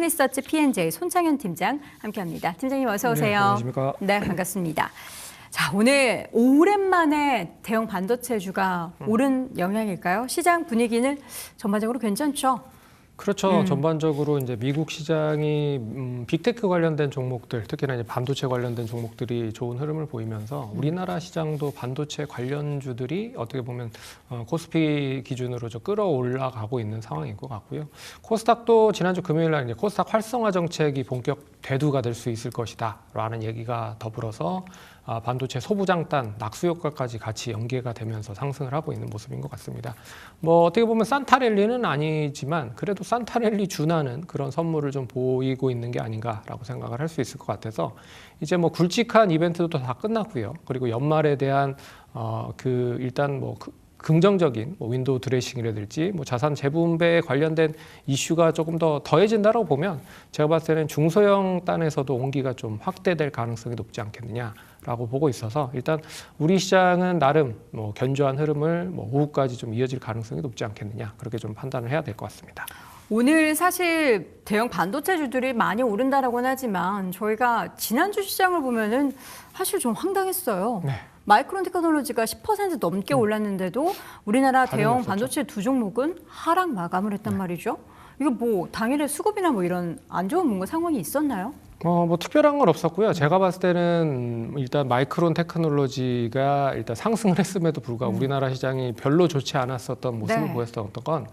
리서치 P&J 손창현 팀장 함께합니다. 팀장님 어서 오세요. 네, 안녕하십니까. 네, 반갑습니다. 자, 오늘 오랜만에 대형 반도체주가 오른 영향일까요? 시장 분위기는 전반적으로 괜찮죠? 그렇죠. 전반적으로 이제 미국 시장이 음, 빅테크 관련된 종목들, 특히나 이제 반도체 관련된 종목들이 좋은 흐름을 보이면서 우리나라 시장도 반도체 관련주들이 어떻게 보면 어, 코스피 기준으로 좀 끌어올라가고 있는 상황인 것 같고요. 코스닥도 지난주 금요일 날 이제 코스닥 활성화 정책이 본격 대두가 될 수 있을 것이다 라는 얘기가 더불어서 아, 반도체 소부장단 낙수 효과까지 같이 연계가 되면서 상승을 하고 있는 모습인 것 같습니다. 뭐 어떻게 보면 산타랠리는 아니지만 그래도 산타랠리 준하는 그런 선물을 좀 보이고 있는 게 아닌가라고 생각을 할 수 있을 것 같아서 이제 뭐 굵직한 이벤트도 다 끝났고요. 그리고 연말에 대한 어 그 일단 뭐 그- 긍정적인 뭐 윈도우 드레싱이라든지 뭐 자산 재분배에 관련된 이슈가 조금 더 더해진다라고 보면 제가 봤을 때는 중소형 단에서도 온기가 좀 확대될 가능성이 높지 않겠느냐라고 보고 있어서 일단 우리 시장은 나름 뭐 견조한 흐름을 뭐 오후까지 좀 이어질 가능성이 높지 않겠느냐 그렇게 좀 판단을 해야 될 것 같습니다. 오늘 사실 대형 반도체주들이 많이 오른다라고는 하지만 저희가 지난주 시장을 보면은 사실 좀 황당했어요. 네. 마이크론 테크놀로지가 10% 넘게 올랐는데도 우리나라 대형. 반도체 두 종목은 하락 마감을 했단 말이죠. 이거 뭐 당일에 수급이나 뭐 이런 안 좋은 뭔가 상황이 있었나요? 어, 뭐 특별한 건 없었고요. 제가 봤을 때는 일단 마이크론 테크놀로지가 일단 상승을 했음에도 불구하고 우리나라 시장이 별로 좋지 않았었던 모습을 네. 보였던 건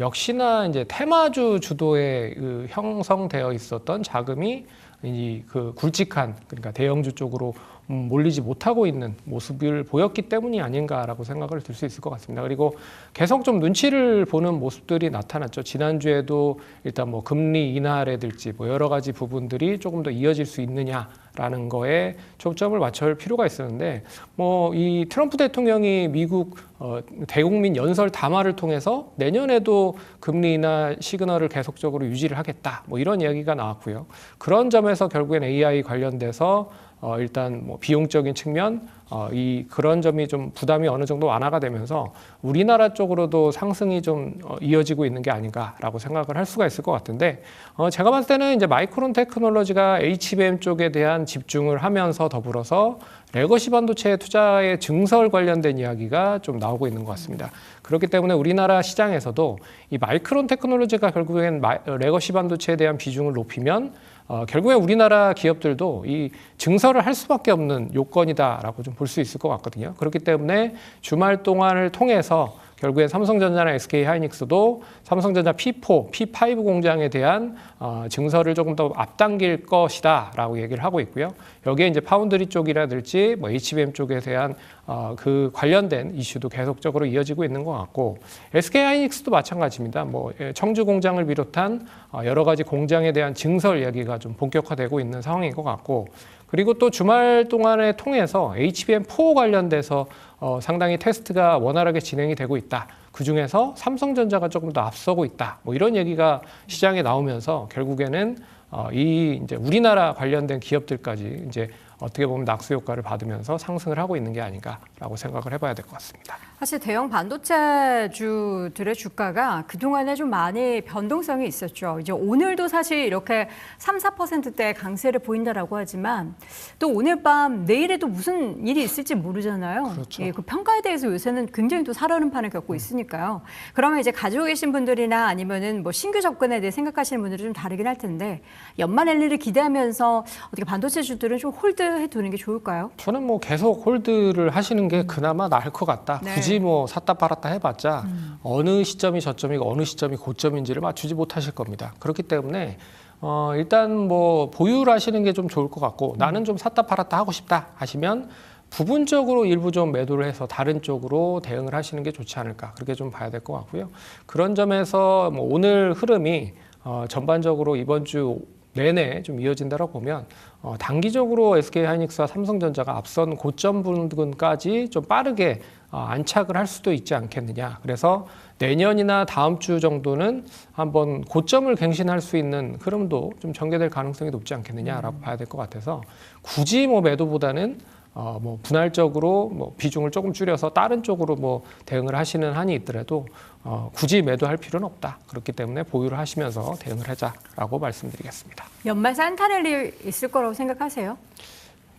역시나 이제 테마주 주도에 그 형성되어 있었던 자금이 이 그 굵직한 그러니까 대형주 쪽으로 음, 몰리지 못하고 있는 모습을 보였기 때문이 아닌가라고 생각을 들 수 있을 것 같습니다. 그리고 계속 좀 눈치를 보는 모습들이 나타났죠. 지난주에도 일단 뭐 금리 인하라든지 뭐 여러 가지 부분들이 조금 더 이어질 수 있느냐 라는 거에 초점을 맞출 필요가 있었는데 뭐 이 트럼프 대통령이 미국 어, 대국민 연설 담화를 통해서 내년에도 금리 인하 시그널을 계속적으로 유지를 하겠다. 뭐 이런 이야기가 나왔고요. 그런 점에서 결국엔 AI 관련돼서 어, 일단 뭐 비용적인 측면 어, 이 그런 점이 좀 부담이 어느 정도 완화가 되면서 우리나라 쪽으로도 상승이 좀 어, 이어지고 있는 게 아닌가라고 생각을 할 수가 있을 것 같은데 어, 제가 봤을 때는 이제 마이크론 테크놀로지가 HBM 쪽에 대한 집중을 하면서 더불어서 레거시 반도체 투자의 증설 관련된 이야기가 좀 나오고 있는 것 같습니다. 그렇기 때문에 우리나라 시장에서도 이 마이크론 테크놀로지가 결국엔 마- 레거시 반도체에 대한 비중을 높이면 어, 결국에 우리나라 기업들도 이 증설을 할 수밖에 없는 요건이다라고 좀 볼 수 있을 것 같거든요. 그렇기 때문에 주말 동안을 통해서 결국에 삼성전자나 SK 하이닉스도 삼성전자 P4, P5 공장에 대한 어, 증설을 조금 더 앞당길 것이다라고 얘기를 하고 있고요. 여기에 이제 파운드리 쪽이라든지 뭐 HBM 쪽에 대한 어, 그 관련된 이슈도 계속적으로 이어지고 있는 것 같고 SK 하이닉스도 마찬가지입니다. 뭐 예, 청주 공장을 비롯한 어, 여러 가지 공장에 대한 증설 이야기가 좀 본격화되고 있는 상황인 것 같고 그리고 또 주말 동안에 통해서 HBM4 관련돼서 어, 상당히 테스트가 원활하게 진행이 되고 있다. 그 중에서 삼성전자가 조금 더 앞서고 있다. 뭐 이런 얘기가 시장에 나오면서 결국에는 어, 이 이제 우리나라 관련된 기업들까지 이제 어떻게 보면 낙수 효과를 받으면서 상승을 하고 있는 게 아닌가라고 생각을 해봐야 될 것 같습니다. 사실 대형 반도체주들의 주가가 그동안에 좀 많이 변동성이 있었죠. 이제 오늘도 사실 이렇게 3, 4%대 강세를 보인다라고 하지만 또 오늘 밤 내일에도 무슨 일이 있을지 모르잖아요. 그렇죠. 예, 그 평가에 대해서 요새는 굉장히 또 살얼음 판을 겪고 있으니까요. 그러면 이제 가지고 계신 분들이나 아니면은 뭐 신규 접근에 대해 생각하시는 분들이 좀 다르긴 할 텐데 연말 랠리를 기대하면서 어떻게 반도체주들은 좀 홀드 해 두는 게 좋을까요? 저는 뭐 계속 홀드를 하시는 게 그나마 나을 것 같다. 네. 굳이 뭐 샀다 팔았다 해봤자 어느 시점이 저점이고 어느 시점이 고점인지를 맞추지 못하실 겁니다. 그렇기 때문에 어, 일단 뭐 보유를 하시는 게 좀 좋을 것 같고 나는 좀 샀다 팔았다 하고 싶다 하시면 부분적으로 일부 좀 매도를 해서 다른 쪽으로 대응을 하시는 게 좋지 않을까 그렇게 좀 봐야 될 것 같고요. 그런 점에서 뭐 오늘 흐름이 어, 전반적으로 이번 주 내내 좀 이어진다고 보면 어, 단기적으로 SK 하이닉스와 삼성전자가 앞선 고점 부분까지 좀 빠르게 어, 안착을 할 수도 있지 않겠느냐. 그래서 내년이나 다음 주 정도는 한번 고점을 갱신할 수 있는 흐름도 좀 전개될 가능성이 높지 않겠느냐라고 봐야 될 것 같아서 굳이 뭐 매도보다는 어, 뭐 분할적으로 뭐 비중을 조금 줄여서 다른 쪽으로 뭐 대응을 하시는 한이 있더라도 어, 굳이 매도할 필요는 없다. 그렇기 때문에 보유를 하시면서 대응을 하자라고 말씀드리겠습니다. 연말 산타랠리 있을 거라고 생각하세요?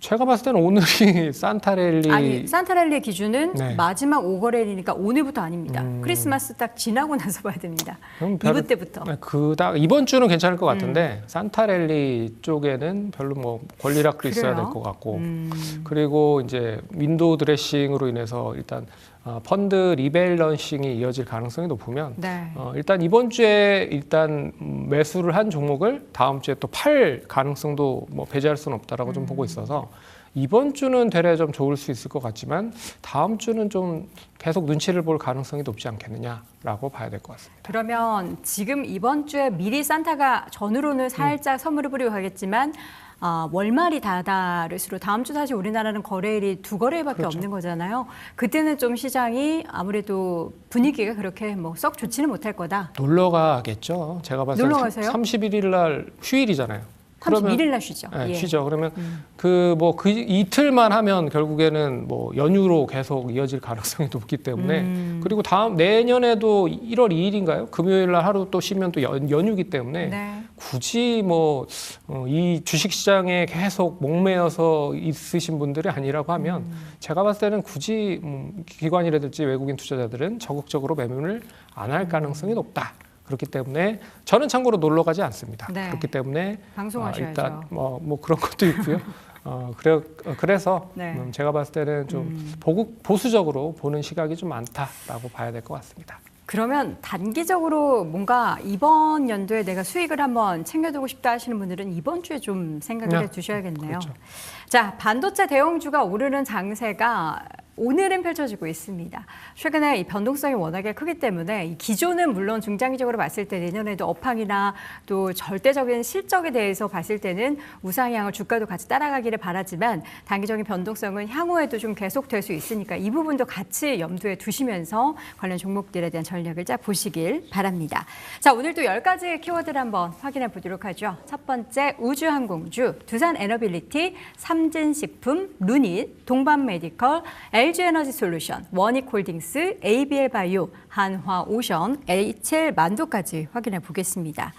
제가 봤을 때는 오늘이 산타랠리 아니 산타랠리의 기준은 네. 마지막 오거래니까 오늘부터 아닙니다. 음. 크리스마스 딱 지나고 나서 봐야 됩니다. 그럼 별로- 2부 때부터. 네, 그다 이번 주는 괜찮을 것 같은데 음. 산타랠리 쪽에는 별로 뭐 권리락도 있어야? 될 것 같고 음. 그리고 이제 윈도우 드레싱으로 인해서 일단 어, 펀드 리밸런싱이 이어질 가능성이 높으면 네. 어, 일단 이번 주에 일단 음, 매수를 한 종목을 다음 주에 또 팔 가능성도 뭐 배제할 수는 없다라고 좀 보고 있어서 이번 주는 되레 좀 좋을 수 있을 것 같지만 다음 주는 좀 계속 눈치를 볼 가능성이 높지 않겠느냐라고 봐야 될 것 같습니다. 그러면 지금 이번 주에 미리 산타가 전으로는 살짝 선물을 뿌리고 가겠지만 아, 월말이 다다를수록 다음 주 사실 우리나라는 거래일이 두 거래일밖에 그렇죠. 없는 거잖아요. 그때는 좀 시장이 아무래도 분위기가 그렇게 뭐 썩 좋지는 못할 거다. 놀러 가겠죠. 제가 봤을 때 놀러 가세요? 31일 날 휴일이잖아요. 31일 날 쉬죠. 네, 예. 쉬죠. 그러면 그뭐 그 이틀만 하면 결국에는 뭐 연휴로 계속 이어질 가능성이 높기 때문에 음. 그리고 다음 내년에도 1월 2일인가요? 금요일 날 하루 또 쉬면 또 연, 연휴기 때문에 네. 굳이 뭐 이 주식 시장에 계속 목매여서 있으신 분들이 아니라고 하면 음. 제가 봤을 때는 굳이 음, 기관이라든지 외국인 투자자들은 적극적으로 매매를 안 할 가능성이 높다. 그렇기 때문에 저는 참고로 놀러 가지 않습니다. 네. 그렇기 때문에 방송하셔야죠. 아, 일단 뭐, 뭐 그런 것도 있고요. 어, 그래, 어, 그래서 네. 음, 제가 봤을 때는 좀 음. 보수적으로 보는 시각이 좀 많다라고 봐야 될 것 같습니다. 그러면 단기적으로 뭔가 이번 연도에 내가 수익을 한번 챙겨두고 싶다 하시는 분들은 이번 주에 좀 생각을 네. 해 두셔야겠네요. 그렇죠. 자, 반도체 대형주가 오르는 장세가 오늘은 펼쳐지고 있습니다. 최근에 이 변동성이 워낙에 크기 때문에 이 기존은 물론 중장기적으로 봤을 때 내년에도 업황이나 또 절대적인 실적에 대해서 봤을 때는 우상향을 주가도 같이 따라가기를 바라지만 단기적인 변동성은 향후에도 좀 계속될 수 있으니까 이 부분도 같이 염두에 두시면서 관련 종목들에 대한 전략을 짜 보시길 바랍니다. 자, 오늘 또 10가지 키워드를 한번 확인해 보도록 하죠. 첫 번째 우주항공주, 두산 에너빌리티, 삼진식품, 루닛, 동반메디컬, LG에너지솔루션, 원익홀딩스, ABL바이오, 한화오션, HL 만두까지 확인해 보겠습니다.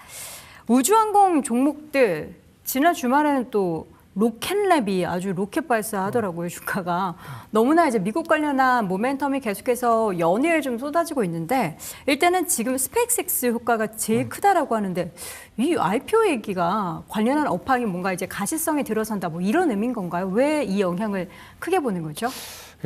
우주항공 종목들 지난 주말에는 또 로켓랩이 아주 로켓 발사하더라고요 주가가 너무나 이제 미국 관련한 모멘텀이 계속해서 연일 좀 쏟아지고 있는데 일단은 지금 스페이스X 효과가 제일 크다라고 하는데 이 IPO 얘기가 관련한 업황이 뭔가 이제 가시성이 들어선다 뭐 이런 의미인 건가요? 왜 이 영향을 크게 보는 거죠?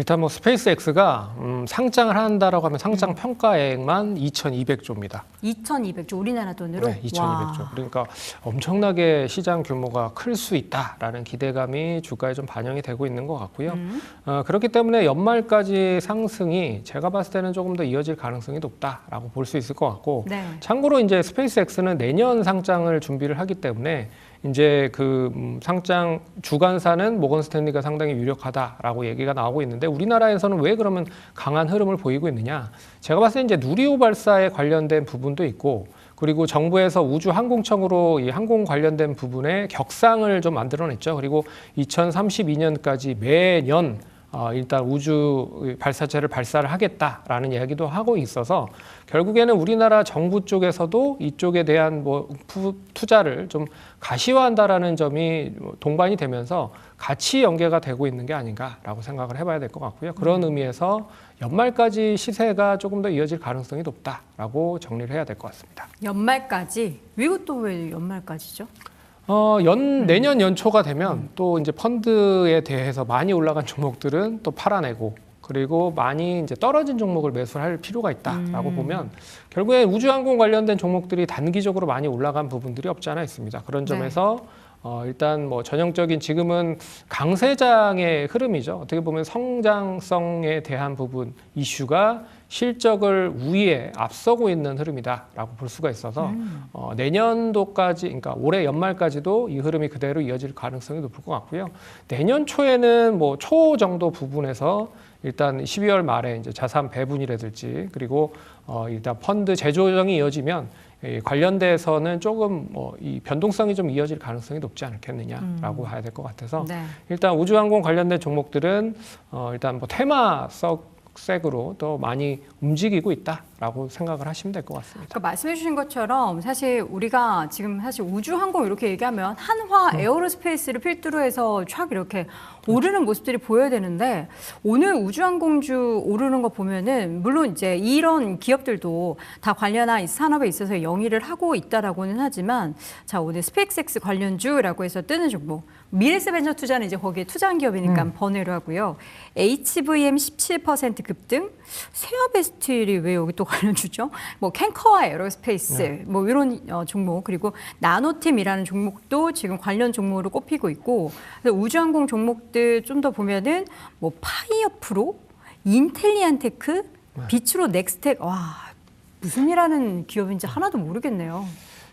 일단 뭐 스페이스X가 음, 상장을 한다라고 하면 상장 평가액만 2,200조입니다. 2,200조 우리나라 돈으로 네, 2,200조. 그러니까 엄청나게 시장 규모가 클 수 있다라는 기대감이 주가에 좀 반영이 되고 있는 것 같고요. 음. 어, 그렇기 때문에 연말까지 상승이 제가 봤을 때는 조금 더 이어질 가능성이 높다라고 볼 수 있을 것 같고 네. 참고로 이제 스페이스X는 내년 상장을 준비를 하기 때문에 이제 그 음, 상장 주관사는 모건 스탠리가 상당히 유력하다라고 얘기가 나오고 있는데 우리나라에서는 왜 그러면 강한 흐름을 보이고 있느냐? 제가 봤을 때 이제 누리호 발사에 관련된 부분도 있고 그리고 정부에서 우주항공청으로 이 항공 관련된 부분에 격상을 좀 만들어냈죠. 그리고 2032년까지 매년 어, 일단 우주 발사체를 발사를 하겠다라는 이야기도 하고 있어서 결국에는 우리나라 정부 쪽에서도 이쪽에 대한 뭐 푸- 투자를 좀 가시화한다라는 점이 동반이 되면서 같이 연계가 되고 있는 게 아닌가라고 생각을 해봐야 될 것 같고요. 그런 의미에서 연말까지 시세가 조금 더 이어질 가능성이 높다라고 정리를 해야 될 것 같습니다. 연말까지 이것도 왜 연말까지죠? 어, 연, 내년 연초가 되면 또 이제 펀드에 대해서 많이 올라간 종목들은 또 팔아내고 그리고 많이 이제 떨어진 종목을 매수할 필요가 있다라고 보면 결국에 우주항공 관련된 종목들이 단기적으로 많이 올라간 부분들이 없지 않아 있습니다. 그런 네. 점에서 어, 일단 뭐 전형적인 지금은 강세장의 흐름이죠. 어떻게 보면 성장성에 대한 부분 이슈가 실적을 우위에 앞서고 있는 흐름이다라고 볼 수가 있어서 음. 어, 내년도까지, 그러니까 올해 연말까지도 이 흐름이 그대로 이어질 가능성이 높을 것 같고요. 내년 초에는 뭐 초 정도 부분에서 일단 12월 말에 이제 자산 배분이라든지 그리고 어, 일단 펀드 재조정이 이어지면 이 관련돼서는 조금 뭐 이 변동성이 좀 이어질 가능성이 높지 않겠느냐라고 봐야 될 것 같아서 네. 일단 우주항공 관련된 종목들은 어, 일단 뭐 테마 석 색으로 더 많이 움직이고 있다라고 생각을 하시면 될 것 같습니다. 그러니까 말씀해 주신 것처럼 사실 우리가 지금 사실 우주항공 이렇게 얘기하면 한화 에어로스페이스를 필두로 해서 촥 이렇게 오르는 모습들이 보여야 되는데 오늘 우주항공주 오르는 거 보면은 물론 이제 이런 기업들도 다 관련한 이 산업에 있어서 영위를 하고 있다라고는 하지만 자 오늘 스페이스X 관련주라고 해서 뜨는 종목 미래세 벤처 투자는 이제 거기에 투자한 기업이니까 번외로 하고요. HVM 17% 급등, 세어베스틸이 왜 여기 또 관련 주죠? 뭐 캔커와 에어로스페이스 뭐 이런 어, 종목 그리고 나노팀이라는 종목도 지금 관련 종목으로 꼽히고 있고 그래서 우주항공 종목들 좀 더 보면은 뭐 파이어 프로, 인텔리안테크, 비츠로 넥스텍 와 무슨 일하는 기업인지 하나도 모르겠네요.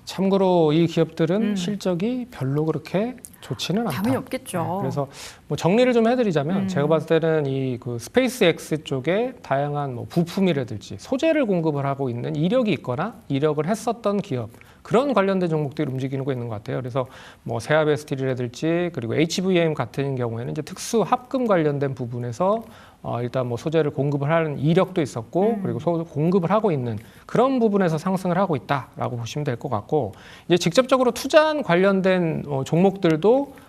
참고로 이 기업들은 실적이 별로 그렇게 좋지는 않다. 음. 당연히 없겠죠. 네, 그래서 뭐 정리를 좀 해드리자면 음. 제가 봤을 때는 이 그 스페이스 X 쪽에 다양한 뭐 부품이라든지 소재를 공급을 하고 있는 이력이 있거나 이력을 했었던 기업 그런 관련된 종목들이 움직이고 있는 것 같아요. 그래서 뭐 세아베스틸이라든지 그리고 HVM 같은 경우에는 이제 특수 합금 관련된 부분에서 어, 일단 뭐 소재를 공급을 하는 이력도 있었고 그리고 소, 공급을 하고 있는 그런 부분에서 상승을 하고 있다라고 보시면 될 것 같고 이제 직접적으로 투자한 관련된 어, 종목들도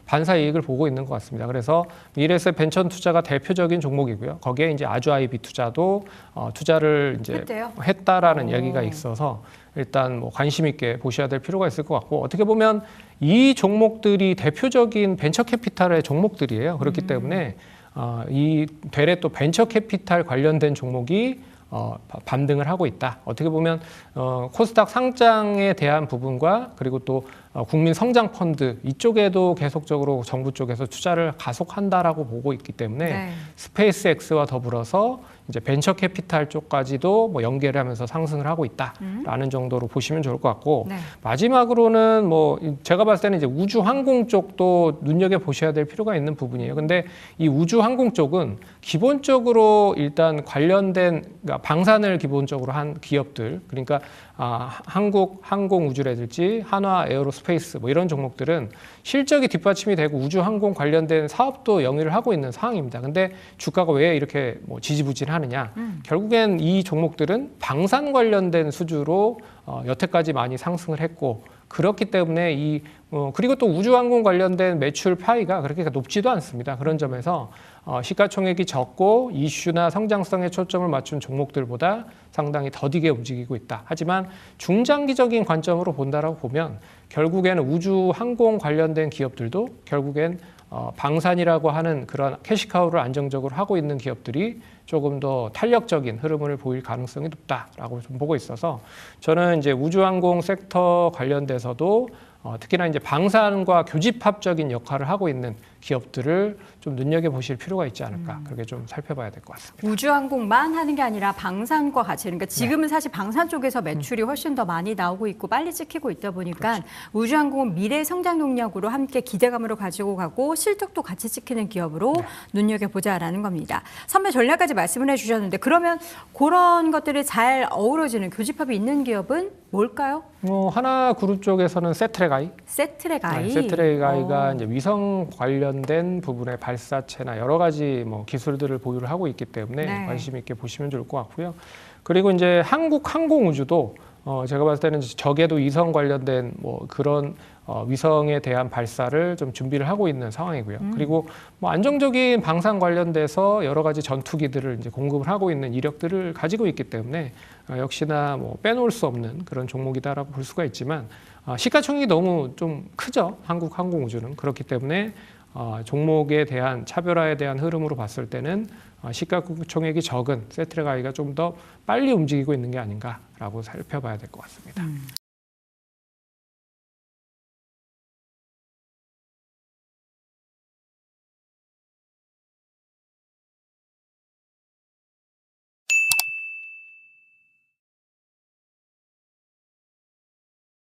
반사 이익을 보고 있는 것 같습니다. 그래서 미래세 벤처 투자가 대표적인 종목이고요. 거기에 이제 아주 아이비 투자도 어, 투자를 이제 했대요? 했다라는 오. 얘기가 있어서 일단 뭐 관심 있게 보셔야 될 필요가 있을 것 같고 어떻게 보면 이 종목들이 대표적인 벤처 캐피탈의 종목들이에요. 그렇기 때문에 어, 이 되레 또 벤처 캐피탈 관련된 종목이 어, 바- 반등을 하고 있다. 어떻게 보면 어, 코스닥 상장에 대한 부분과 그리고 또 어, 국민 성장 펀드 이쪽에도 계속적으로 정부 쪽에서 투자를 가속한다라고 보고 있기 때문에 네. 스페이스 X와 더불어서 이제 벤처 캐피탈 쪽까지도 뭐 연계를 하면서 상승을 하고 있다라는 정도로 보시면 좋을 것 같고 네. 마지막으로는 뭐 제가 봤을 때는 이제 우주 항공 쪽도 눈여겨 보셔야 될 필요가 있는 부분이에요. 근데 이 우주 항공 쪽은 기본적으로 일단 관련된 그러니까 방산을 기본적으로 한 기업들 그러니까 아, 한국 항공 우주라든지 한화 에어로스페이스 뭐 이런 종목들은 실적이 뒷받침이 되고 우주 항공 관련된 사업도 영위를 하고 있는 상황입니다. 근데 주가가 왜 이렇게 뭐 지지부진하느냐? 결국엔 이 종목들은 방산 관련된 수주로 어, 여태까지 많이 상승을 했고 그렇기 때문에 이 어, 그리고 또 우주항공 관련된 매출 파이가 그렇게 높지도 않습니다. 그런 점에서 어, 시가총액이 적고 이슈나 성장성에 초점을 맞춘 종목들보다 상당히 더디게 움직이고 있다. 하지만 중장기적인 관점으로 본다라고 보면 결국에는 우주항공 관련된 기업들도 결국엔 어, 방산이라고 하는 그런 캐시카우를 안정적으로 하고 있는 기업들이 조금 더 탄력적인 흐름을 보일 가능성이 높다라고 좀 보고 있어서 저는 이제 우주항공 섹터 관련돼서도 어, 특히나 이제 방산과 교집합적인 역할을 하고 있는 기업들을 좀 눈여겨 보실 필요가 있지 않을까 그렇게 좀 살펴봐야 될 것 같습니다. 우주항공만 하는 게 아니라 방산과 같이 그러니까 지금은 네. 사실 방산 쪽에서 매출이 음. 훨씬 더 많이 나오고 있고 빨리 찍히고 있다 보니까 그렇죠. 우주항공은 미래 성장 동력으로 함께 기대감으로 가지고 가고 실적도 같이 찍히는 기업으로 네. 눈여겨 보자라는 겁니다. 선배 전략까지 말씀을 해주셨는데 그러면 그런 것들이 잘 어우러지는 교집합이 있는 기업은 뭘까요? 뭐 하나 그룹 쪽에서는 세트레가이, 세트랙 아이. 네, 세트레가이가 어. 이제 위성 관련 된 부분의 발사체나 여러 가지 뭐 기술들을 보유를 하고 있기 때문에 네. 관심 있게 보시면 좋을 것 같고요. 그리고 이제 한국 항공우주도 어 제가 봤을 때는 적에도 위성 관련된 뭐 그런 어 위성에 대한 발사를 좀 준비를 하고 있는 상황이고요. 그리고 뭐 안정적인 방산 관련돼서 여러 가지 전투기들을 이제 공급을 하고 있는 이력들을 가지고 있기 때문에 어 역시나 뭐 빼놓을 수 없는 그런 종목이다라고 볼 수가 있지만 아, 시가총액이 너무 좀 크죠. 한국 항공우주는 그렇기 때문에 어, 종목에 대한 차별화에 대한 흐름으로 봤을 때는 어, 시가총액이 적은 세트레가이가 좀 더 빨리 움직이고 있는 게 아닌가라고 살펴봐야 될 것 같습니다.